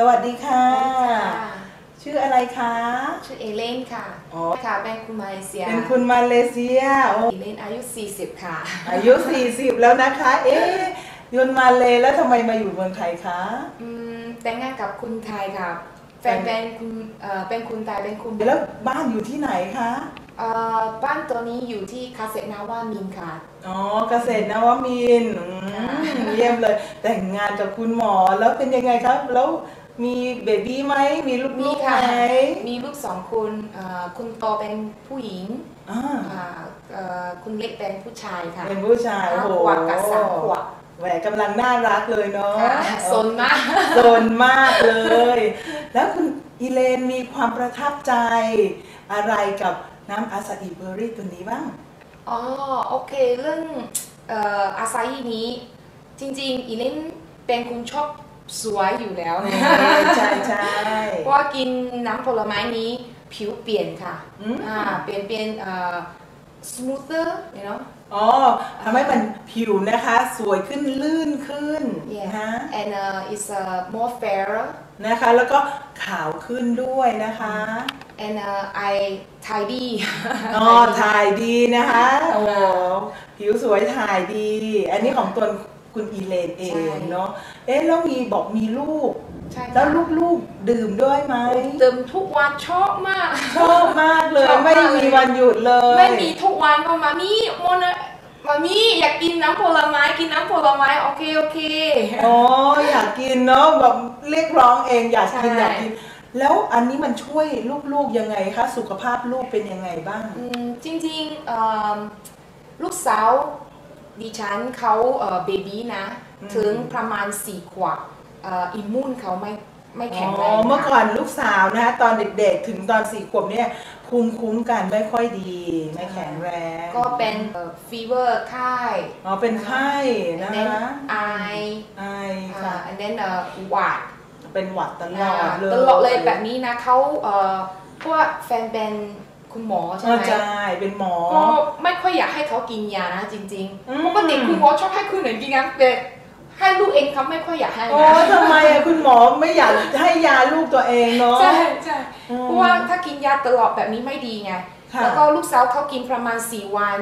สวัสดีค่ะค่ะ ชื่ออะไรคะ ชื่อเอเลนค่ะอ๋อ ค่ะ เป็นคุณมาเลเซียเป็นคุณมาเลเซียโอ้เอเลนอายุ 40 ค่ะ อายุ 40 แล้วนะคะ เอ๊ะยนมาเลแล้วทำไมมาอยู่เมืองไทยคะ อืมแต่งงานกับคุณไทยค่ะ แฟนเป็นคุณเอ่อเป็นคุณไทยเป็นคุณแล้วบ้านอยู่ที่ไหนคะเอ่อบ้านตัวนี้อยู่ที่คาเซนาวามินค่ะ อ๋อเกษตรนวมินทร์อืมค่ะเยี่ยมเลย แต่งงานกับคุณหมอแล้วเป็นยังไงครับ แล้ว มีเบบี้ไหม มีลูมีกๆไหมค่ะมีลูกสองคนเอ่อคุณโตเป็นผู้หญิงอ่าอ่าเอ่อคุณเล็กเป็นผู้ชายค่ะเป็นผู้ชาย โอ้ห้าโหขวบกับสามขวบแหวกำลังน่ารักเลยเนาะค่ะสนมากโซนมากเลย แล้วคุณอีเลนมีความประทับใจ อะไรกับน้ำอาซาอิเบอร์รี่ตัวนี้บ้าง อ๋อโอเคเรื่องเอ่ออาซาฮินี้จริงๆอีเลนเป็นคนชอบ สวยอยู่แล้วใช่ใช่เพราะว่ากินน้ำผลไม้นี้ผิวเปลี่ยนค่ะอืมอ่าเปลี่ยนเป็นเอ่อ smoother you know อ๋อทำให้มันผิวนะคะสวยขึ้นลื่นขึ้น yeah นะ and uh, it's uh, more fairer นะคะแล้วก็ขาวขึ้นด้วยนะคะ and uh, I tidy อ๋อถ่ายดีนะคะโอ้ผิวสวยถ่ายดี อันนี้ของตัว คุณอีเลนเองเนาะเอ๊ะแล้วมีบอกมีลูก ใช่ค่ะแล้วลูกๆดื่มด้วยไหมเติมทุกวันชอบมาก ชอบมากเลย ชอบมากไม่มีวันหยุดเลย ไม่มีทุกวันก็มามีโมนะมามีอยากกินน้ำผลไม้กินน้ำผลไม้โอเคโอเค อ๋ออยากกินเนาะแบบเรียกร้องเองอยากกินใช่ อยากกิน แล้วอันนี้มันช่วยลูกๆยังไงคะ สุขภาพลูกเป็นยังไงบ้าง อืมจริงๆเอิ่มลูกสาว ดิฉันเขาเอ่อเบบี้นะอืมถึงประมาณสี่ขวบเอ่ออิมมูนเขาไม่ไม่อ๋แข็งแรองเมื่อก่อค่ะนลูกสาวนะคะตอนเด็กๆ ถึงตอนสี่ขวบเนี่ยภูมิคุ้มกันไม่ค่อยดี ไม่แข็งแรง ก็เป็นฟีเวอร์ไข้อ๋อเป็นไข้นะ and then คะไอไออ่าค่ะ and then เอ่อหวัดเป็นหวัดตลอดเลยตลอดเลยแบบนี้นะเขาเอ่อเพราะว่าแฟนเป็น คุณหมอใช่อ๋อไหมใช่เป็นหมอ ก็ไม่ค่อยอยากให้เขากินยานะจริงอืมๆปกติคุณหมอชอบให้คุณหนึ่งกินนะแต่ให้ลูกเองเขาไม่ค่อยอยากให้โอ้นะทำไมอะคุณหมอไม่อยากให้ยาลูกตัวเองเนาะใช่ใช่อืมเพราะว่าถ้ากินยาตลอดแบบนี้ไม่ดีไงค่ะแล้วก็ลูกสาวเขากินประมาณ 4 วัน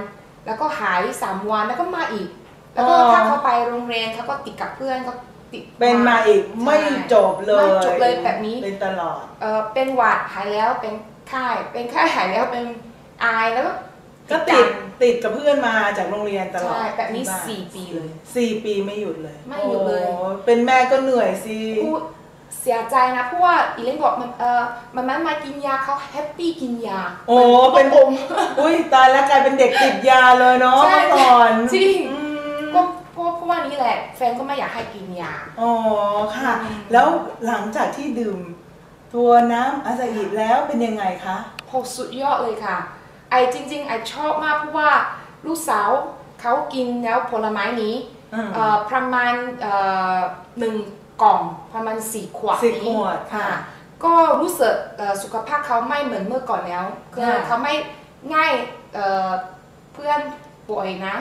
แล้วก็หาย 3 วันแล้วก็มาอีก แล้วก็อ๋อถ้าเขาไปโรงเรียนเขาก็ติดกับเพื่อนเขาติดเป็นมาอีกไม่จบเลยไม่จบเลยแบบนี้เป็นตลอดเออเป็นหวัดหายแล้วเป็น ไข้เป็นไข้หายแล้วเป็นไอายแล้วก็ก็ติดติดกับเพื่อนมาจากโรงเรียนตลอดใช่แบบนี้ที่าสี่ปีเลยสี่ปีไม่หยุดเลย ไม่หยุดเลยโอ้เป็นแม่ก็เหนื่อยสิพูดเสียใจนะเพราะว่าอีเลนบอกมันเออมันมันมากินยาเขาแฮปปี้กินยา โอ้มัเป็นอมอุ้ยตายแล้วกลายเป็นเด็กติดยาเลยเนาะใช่เมื่อก่อนจริงอืมก็เพราะเพราะว่านี้แหละ แฟนก็ไม่อยากให้กินยาอ๋อค่ะอืมแล้วหลังจากที่ดื่ม ตัวน้ำอาซาอิแล้วเป็นยังไงคะโหสุดยอดเลยค่ะ ไอจริง ๆ ไอชอบมากเพราะว่าลูกสาวเขากินแล้วผลไม้นี้อืมเอ่อประมาณเอ่อหนึ่งกล่องประมาณสี่ขวดสี่นี้ขวดค่ะ ก็รู้สึกเอ่อสุขภาพเขาไม่เหมือนเมื่อก่อนแล้วคือค่ะ เขาไม่ง่ายเอ่อเพื่อนป่วยนะ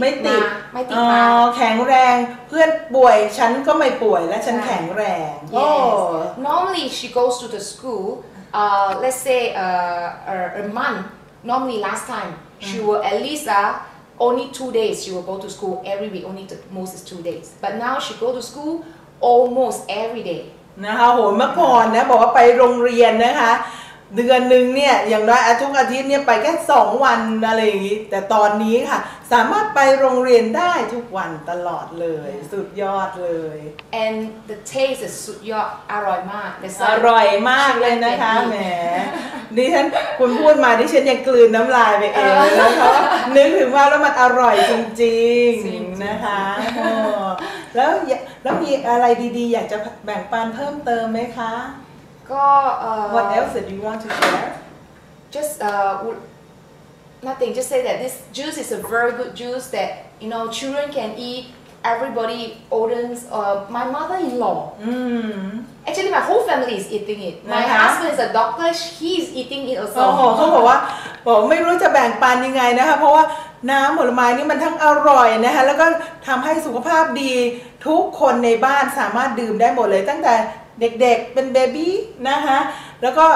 ไม่ติด มาไม่ติดอ๋อมา แข็งแรง เพื่อนป่วยฉันก็ไม่ป่วยและฉันใช่แข็งแรง โอ้ Yes. Normally she goes to the school. Uh, let's say uh, a, a month. Normally last time she will at least uh, only two days she will go to school every week. Only the most is two days. But now she go to school almost every day. นะคะโหเมื่อก่อนนะบอกว่าไปโรงเรียนนะคะ เดือนหนึ่งเนี่ยอย่างน้อยอาทุกอาทิตย์เนี่ยไปแค่สองวันอะไรอย่างนี้ แต่ตอนนี้ค่ะ สามารถไปโรงเรียนได้ทุกวันตลอดเลย สุดยอดเลย And the taste is สุดยอดอร่อยมาก That's อ why ร่อยมากเลยนะคะ she แหม like ดิฉันคุณพูดมาดิฉันยังกลืนน้ำลายไปเองเลยนะคะว่านึกถึงว่าแล้วมันอร่อยจริงจริงๆๆนะคะโอ้แล้วอยากแล้วมีอะไรดีๆ อยากจะแบ่งปันเพิ่มเติมไหมคะ ก็เอ่อ What else did you want to share just uh, would, nothing. Just say that this juice is a very good juice that you know children can eat. Everybody, Odin's, uh, my mother-in-law. อืม Actually, my whole family is eating it. My Uh-huh. husband is a doctor. He's eating it โอ้โห also. เขาบอกว่าบอกไม่รู้จะแบ่งปันยังไงนะคะเพราะว่าน้ำผลไม้นี่มันทั้งอร่อยนะคะแล้วก็ทำให้สุขภาพดีทุกคนในบ้านสามารถดื่มได้หมดเลยตั้งแต่ เด็กๆเป็นเบบี้นะคะแล้วก็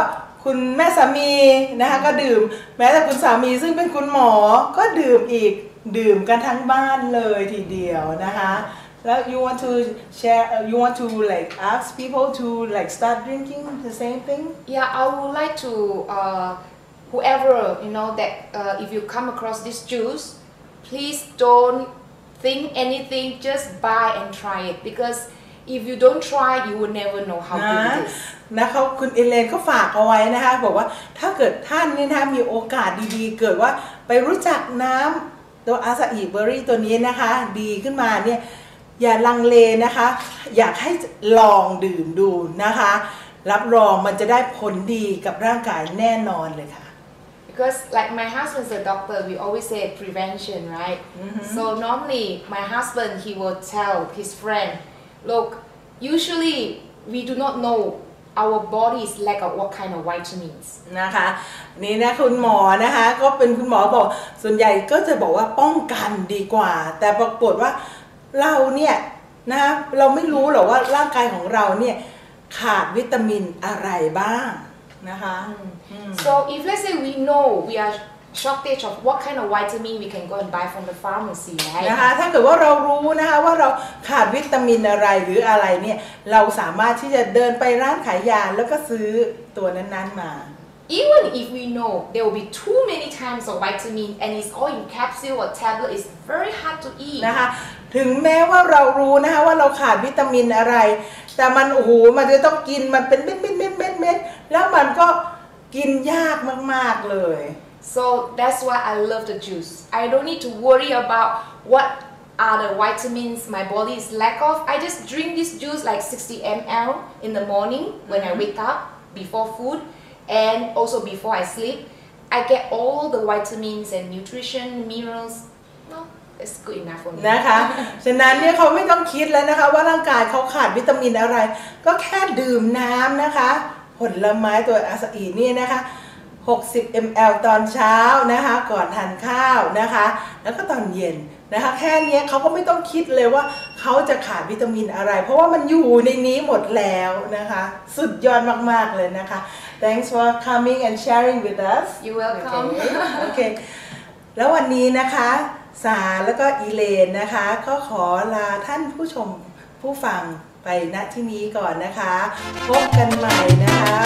คุณแม่สามีนะคะก็ดื่ม แม้แต่คุณสามีซึ่งเป็นคุณหมอก็ดื่มอีกดื่มกันทั้งบ้านเลยทีเดียวนะคะแล้ว you want to share you want to like ask people to like start drinking the same thing Yeah, I would like to uh, whoever you know that uh, if you come across this juice, please don't think anything. Just buy and try it because if you don't try, you will never know how นะ good it is. นะคะคุณเอเลนเขาฝากเอาไว้นะคะบอกว่าถ้าเกิดท่านเนี่ยนะคะมีโอกาสดีๆ เกิดว่าไปรู้จักน้ำตัวอาซาอิเบอรี่ตัวนี้นะคะ ดีขึ้นมาเนี่ยอย่าลังเลนะคะ อยากให้ลองดื่มดูนะคะ รับรองมันจะได้ผลดีกับร่างกายแน่นอนเลยค่ะ Because like my husband's a doctor, we always say prevention, right? So normally my husband he will tell his friend, look, usually we do not know our bodies lack of what kind of vitamins. นะคะนี่นะคุณหมอนะคะ ก็เป็นคุณหมอบอก ส่วนใหญ่ก็จะบอกว่าป้องกันดีกว่า แต่ปรากฏว่าเราเนี่ยนะคะเราไม่รู้หรอกว่าร่างกายของเราเนี่ยขาดวิตามินอะไรบ้างนะคะ So if let's say we know we are shortage of what kind of vitamin we can go and buy from the pharmacy, นะ right? คะ ถ้าเกิดว่าเรารู้นะคะว่าเราขาดวิตามินอะไรหรืออะไรเนี่ย เราสามารถที่จะเดินไปร้านขายยาแล้วก็ซื้อตัวนั้นๆมา Even if we know there will be too many times of vitamin and it's all in capsule or tablet, it's very hard to eat. นะคะ ถึงแม้ว่าเรารู้นะคะว่าเราขาดวิตามินอะไร แต่มันโอ้โหมันจะต้องกินมันเป็นเม็ดเม็ดเม็ดเม็ดเม็ดแล้วมันก็กินยากมากๆเลย So that's why I love the juice. I don't need to worry about what are the vitamins my body is lack of. I just drink this juice like 60 ml in the morning when I wake up before food and also before I sleep. I get all the vitamins and nutrition, minerals. No, it's good enough for me. นะคะ ฉะนั้นเนี่ยเขาไม่ต้องคิดแล้วนะคะ ว่าร่างกายเขาขาดวิตามินอะไร ก็แค่ดื่มน้ำนะคะ ผลไม้ตัวอาซาอีนี่นะคะ 60 ml ตอนเช้านะคะ ก่อนทานข้าวนะคะ แล้วก็ตอนเย็นนะคะ แค่เนี้ยเขาก็ไม่ต้องคิดเลยว่าเขาจะขาดวิตามินอะไร เพราะว่ามันอยู่ในนี้หมดแล้วนะคะ สุดยอดมาก ๆ เลยนะคะ thanks for coming and sharing with us You're welcome. โอเคแล้ววันนี้นะคะ สาแล้วก็อีเลนนะคะ ก็ขอลาท่านผู้ชมผู้ฟังไปณที่นี้ก่อนนะคะ พบกันใหม่นะคะรุ่ง